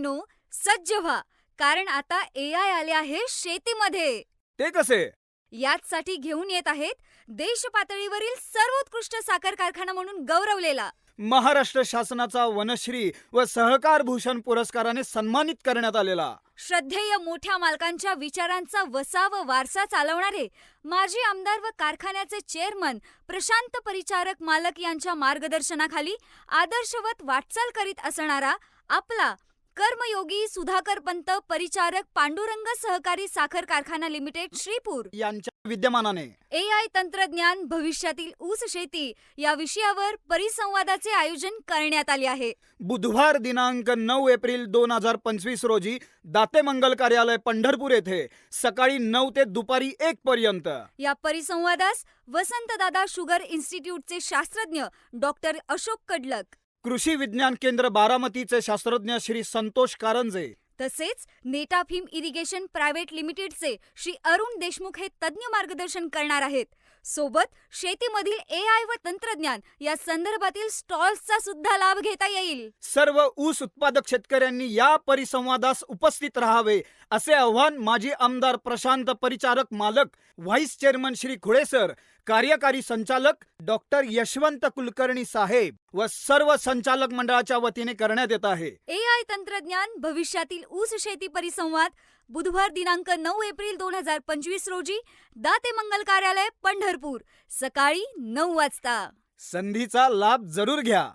No सज्ज व्हा कारण आता ए आय आले आहे शेतीमध्ये. ते कसे? याचसाठी घेऊन येत आहेत देश पातळीवरील सर्वोत्कृष्ट साखर कारखाना म्हणून गौरवलेला. महाराष्ट्र शासनाचा वनश्री व सहकार भूषण पुरस्काराने सन्मानित करण्यात आलेला. श्रद्धेय मोठ्या मालकांच्या विचारांचा वसा व वारसा चालवणारे माजी आमदार व कारखान्याचे चेअरमन प्रशांत परिचारक मालक यांच्या मार्गदर्शनाखाली आदर्शवत वाटचाल करीत असणारा आपला कर्मयोगी सुधाकर पंत परिचारक पांडुरंग सहकारी साखर कारखाना लिमिटेड श्रीपूर. यांच्या विद्यमानाने. ए आय तंत्रज्ञान भविष्यातील ऊस शेती या विषयावर परिसंवादाचे आयोजन करण्यात आले आहे. बुधवार दिनांक नऊ एप्रिल दोन हजार पंचवीस रोजी दाते मंगल कार्यालय पंढरपूर येथे सकाळी नऊ ते दुपारी एक पर्यंत. या परिसंवादास वसंतदादा शुगर इन्स्टिट्यूटचे शास्त्रज्ञ डॉक्टर अशोक कडलक. कृषी विज्ञान केंद्र बारामतीचे शास्त्रज्ञ श्री संतोष कारंजे. तसेच नेटाफिम इरिगेशन प्रायव्हेट लिमिटेडचे श्री अरुण देशमुख हे तज्ज्ञ मार्गदर्शन करणार आहेत. सोबत शेतीमधील ए आय व तंत्रज्ञान या संदर्भातील स्टॉल्सचा सुद्धा लाभ घेता येईल. सर्व ऊस उत्पादक शेतकऱ्यांनी या परिसंवादास उपस्थित राहावे असे आवाहन माजी आमदार प्रशांत परिचारक मालक व्हाईस चेअरमन श्री खुळेसर कार्यकारी संचालक डॉक्टर यशवंत कुलकर्णी साहेब व सर्व संचालक मंडळाच्या वतीने करण्यात येत आहे. ए आय तंत्रज्ञान भविष्यातील ऊस शेती परिसंवाद बुधवार दिनांक नऊ एप्रिल दोन हजार पंचवीस रोजी दाते मंगल कार्यालय पंढरपूर सकाळी नऊ वाजता. संधीचा लाभ जरूर घ्या.